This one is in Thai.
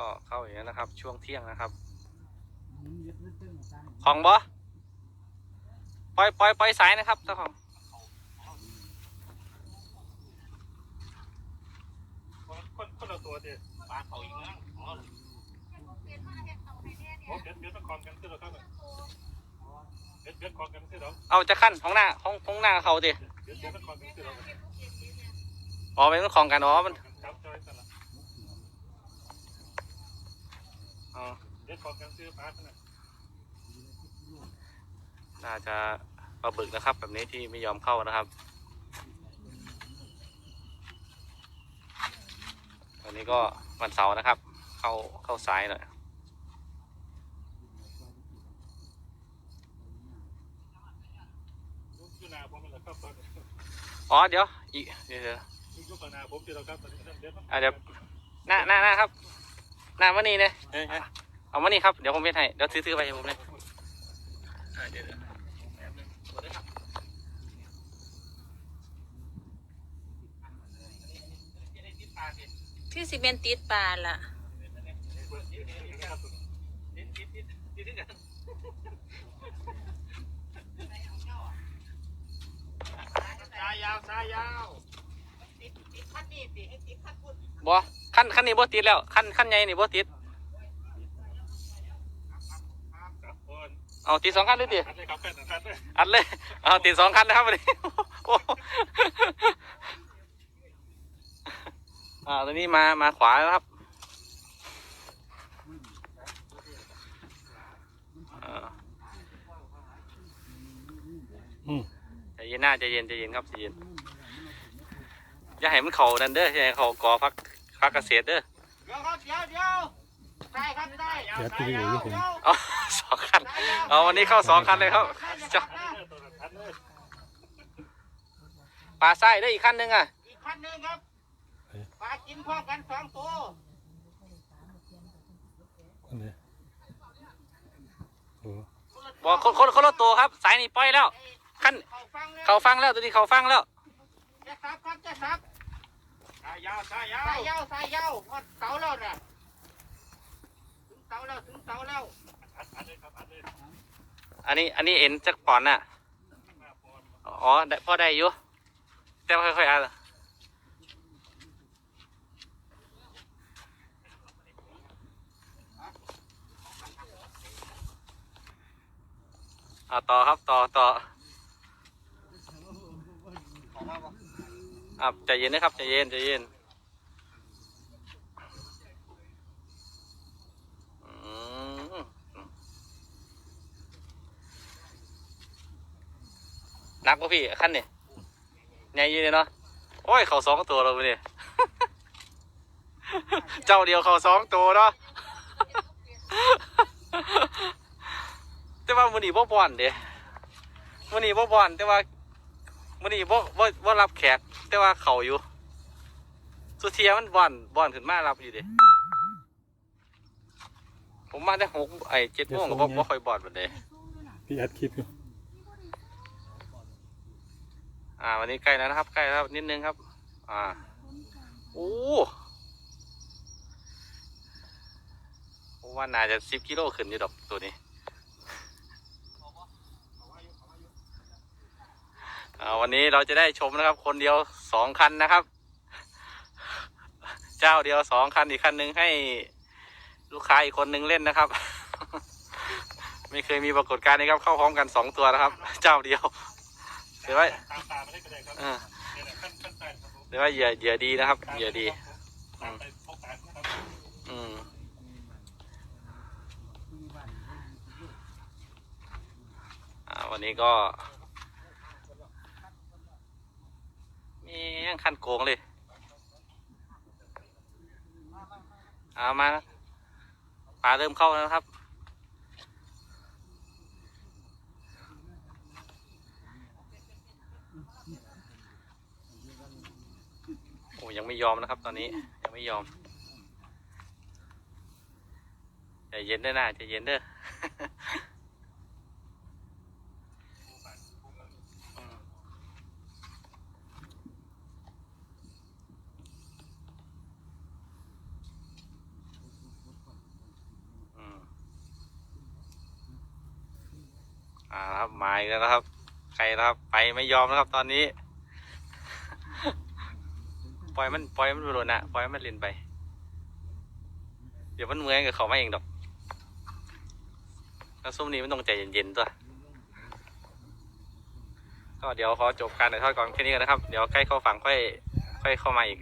ก็เข้าอย่างนี้นะครับ ช่วงเที่ยงนะครับของบอปล่อยปล่อยปล่อยสายนะครับเจ้าของคนคนละตัวเดียวปลาเขาอีกแล้วอ๋อเดี๋ยวเดี๋ยวต้องคอนกันที่เราครับเดี๋ยวเดี๋ยวคอนกันที่เราเอาจะขั้นของหน้าของของหน้าเขาดิเดี๋ยวเดี๋ยวต้องคอนกันที่เราอ๋อเป็นของกันอ๋อมันจับจอยกันละ อ๋อเดี๋ยวคอนกันที่ปลาขนาดน่าจะปลาบึกนะครับ แบบนี้ที่ไม่ยอมเข้านะครับวันนี้ก็วันเสาร์นะครับ เข้าเข้าสายหน่อยยูนาผมเป็นละครับตอนนี้อ๋อเดี๋ยวอีกเดี๋ยวเดี๋ยวยูนาผมที่เราครับตอนนี้เดี๋ยวต้องอะเดี๋ยวหน้าหน้าหน้าครับ หน้ามานี่เลยเอ้ยเอ้ยเอามานี่ครับ เดี๋ยวผมเพ็ให้ เดี๋ยวซื้อๆไปให้ผมเลยอะเดี๋ยวเดี๋ยวกดเลยครับที่สิเป็นติดปลาล่ะสายยาวสายยาว บ่ขั้นขั้นนี้บ่ติดแล้วขั้นขั้นใหญ่นี่บ่ติดเอาติดสองขั้นเลยดิอันนี้ดเลยอัดเลยเอาติดสองขั้นนะครับวันนี้อ้อ่าตอนนี้มามาขวาแล้วครับอ่าใจเย็นหน้าใจเย็นใจเย็นครับใจเย็น อย่าให้มันเข่าดันเด้ออย่าให้เขากอพักพักเกษตรเด้อเดี๋ยวครับเดี๋ยวเดี๋ยวได้ครับได้เดี๋ยวที่นี่อยู่ผมเอาสองคันเอาวันนี้เข้าสองคันเลยครับจะตัวตัดเลยปลาไส้ได้อีกคันหนึงอะอีกคันหนึ่งครับปลากินพร้อมกันสองตัวอันนี้โอ้บอกคนคนคนละตัวครับ สายนี่ปล่อยแล้ว คันเขาฟังเลยเขาฟังแล้วตัวนี้เขาฟังแล้ว จะซับครับจะซับ สา ยยาวสายยาสายวยาวสายยาวหมดเสาแล้วเนี่ยถึงเสาแล้วถึงเสาแล้วอัดอัดเลยครับอัดเลยอันนี้อันนี้เอ็นจักปอนน่ะ อ๋อได้พอได้อยู่แต่ว่าค่อยๆอ่านอ่าต่อครับต่อต่อ อะใจเย็นนะครับใจเย็นใจเย็นนักป่ะพี่ขั้นนี่ใหญ่ยี่เลยเนาะโอ้ยเขาสองตัวเราไปเนี่ยเจ้าเดียวเขาสองตัวเนาะแต่ว่ามันนี่บ่บอนเด้มันนี่บ่บอนแต่ว่ามันนี่บ่บ่บ่รับแขก แต่ว่าเขาอยู่ สุเทียมันบอนบอนขึ้นมารับอยู่เด้ผมมาได้หกไอ้เจ็ดโมงก็บ่บ่ค่อยบอนบันเด้พี่อัดคลิปอยู่อ่า วันนี้ใกล้แล้วนะครับ ใกล้แล้วนิดนึงครับ อ่าโอ้ผมว่าน่าจะสิบกิโลขึ้นอยู่ดอกตัวนี้ อ่า วันนี้เราจะได้ชมนะครับ คนเดียวสองคันนะครับ เจ้าเดียวสองคันอีกคันหนึ่งให้ลูกค้าอีกคนหนึ่งเล่นนะครับ ไม่เคยมีปรากฏการณ์นี้ครับ เข้าพร้อมกันสองตัวนะครับ เจ้าเดียวเดี๋ยวไว้ตามตาไม่ได้ก็ได้ครับอ่าเนี่ยขั้นขั้นใต้ครับผมเดี๋ยวไว้เหยื่อเหยื่อดีนะครับเหยื่อดีตามไปพบกันครับอืมอ่าวันนี้ก็มี ยังคันโกงเลย เอามาปลาเริ่มเข้าแล้วครับ โอ้ยังไม่ยอมนะครับตอนนี้ ยังไม่ยอมใจเย็นเด้อนะใจเย็นเด้อม อ่าครับมาอีกแล้วนะครับ ใครนะครับ ไปไม่ยอมนะครับ ตอนนี้ ปล่อยมันปล่อยมันไปโดนนะปล่อยมันเล่นไป เดี๋ยวมันเมื่อยกับเขาไมาเองดอกแล้วซุ่มนี้มันต้องใจเย็นๆตัวก็เดี๋ยวขอจบการถ่ายทอดก่อนแค่นี้ก่อนนะครับ เดี๋ยวใกล้เข้าฝั่งค่อยค่อยเข้ามาอีก